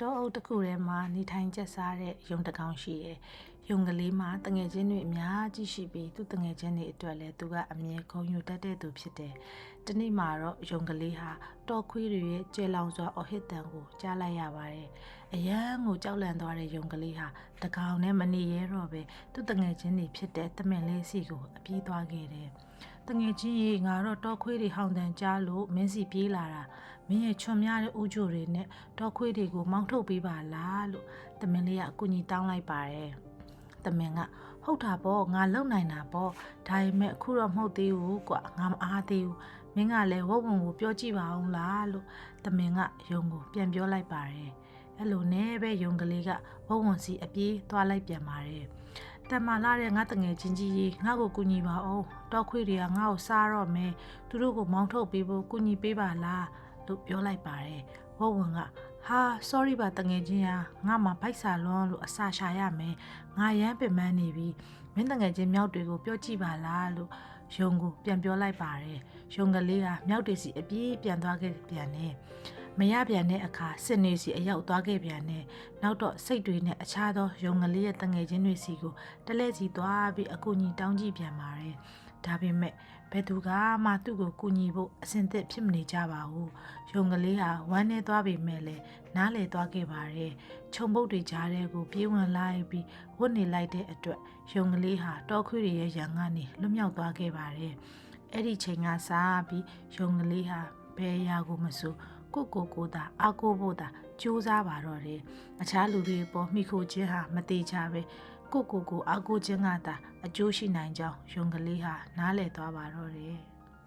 တောအုပ်တစ်ခုထဲမှာနေထိုင်ကျက်စားတဲ့ယုံတစ်ကောင်ရှိတယ်။ယုံကလေးမှာတငယ်ချင်းတွေအများကြီးရှိပြီးသူ့တငယ်ချင်းတွေအတွက်လည်းသူကအမြဲခုံယူတတ်တဲ့သူဖြစ်တယ်။ဒီနေ့မှာတော့ယုံကလေးဟာတောခွေးတွေရဲ့ကျေလောင်စွာအဟစ်တန်ကိုကြားလိုက်ရပါတယ်။အရန်ကိုကြောက်လန့်သွားတဲ့ယုံကလေးဟာတကောင်နဲ့မနေရဲတော့ပဲသူ့တငယ်ချင်းတွေဖြစ်တဲ့တမင်လေးစီကိုအပြေးသွားခဲ့တယ်။တငယ်ချင်းရေငါတော့တောခွေးတွေဟောင်းတန်ကြားလို့မင်းစီပြေးလာတာမင်းရဲ့ချွန်များတဲ့ဥကြိုတွေနဲ့တောခွေးတွေကိုမောင်းထုတ်ပေးပါလားလို့တမင်လေးကအကူကြီးတောင်းလိုက်ပါတယ်တမင်ကဟုတ်တာပေါ့ငါလုံနိုင်တာပေါ့ဒါပေမဲ့အခုတော့မဟုတ်သေးဘူးကွာငါမအားသေးဘူးမင်းကလည်းဝုတ်ဝုံကိုပြောကြည့်ပါအောင်လားလို့တမင်ကယုံကိုပြန်ပြောလိုက်ပါတယ် အဲ့လိုနဲ့ပဲယုံကလေးကဝုတ်ဝုံစီအပြေးသွားလိုက်ပြန်ပါတယ်တမလာတဲ့ငါတငယ်ချင်းကြီးကြီးငါ့ကိုကူညီပါအောင်တောက်ခွေတွေကငါ့ကိုစားတော့မယ်သူတို့ကိုမောင်းထုတ်ပေးဖို့ကူညီပေးပါလားလို့ပြောလိုက်ပါတယ်ဝုတ်ဝင်ကဟာ sorry ပါတငယ်ချင်းဟာငါမှဗိုက်စာလွန်းလို့အစာရှာရမယ်ငါရမ်းပင်ပန်းနေပြီမင်းတငယ်ချင်းမြောက်တွေကိုပြောကြည့်ပါလားလို့ယုံကိုပြန်ပြောလိုက်ပါတယ်ယုံကလေးကမြောက်တွေစီအပြေးပြန်သွားခဲ့ပြန်တယ် မရပြန်တဲ့အခါစစ်နေစီအရောက်သွားခဲ့ပြန်တယ်နောက်တော့စိတ်တွေနဲ့အခြားသောယုံကလေးရဲ့တငယ်ချင်းတွေစီကိုတလဲစီသွားပြီးအကူကြီးတောင်းကြည့်ပြန်ပါတယ်။ဒါပေမဲ့ဘယ်သူကမှသူ့ကိုကူညီဖို့အဆင်သင့်ဖြစ်မနေကြပါဘူး။ရုံကလေးဟာဝမ်းနေသွားပေမဲ့လည်းနားလေသွားခဲ့ပါတယ်။ခြုံပုတ်တွေကြားထဲကိုပြေးဝင်လိုက်ပြီးဝတ်နေလိုက်တဲ့အတွက်ရုံကလေးဟာတောခွေတွေရဲ့ရန်ကနေလွတ်မြောက်သွားခဲ့ပါတယ်။အဲ့ဒီချိန်ကစားပြီးရုံကလေးဟာဘယ်အရာကိုမဆို ကိုကိုကိုသာအကိုဖို့သာစူးစမ်းပါတော့တယ်။အခြားလူတွေပေါ်မိခိုခြင်းဟာမသေးချပဲကိုကိုကိုအာကိုချင်းကသာအကျိုးရှိနိုင်ကြောင်းယုံကလေးဟာနားလည်သွားပါတော့တယ်။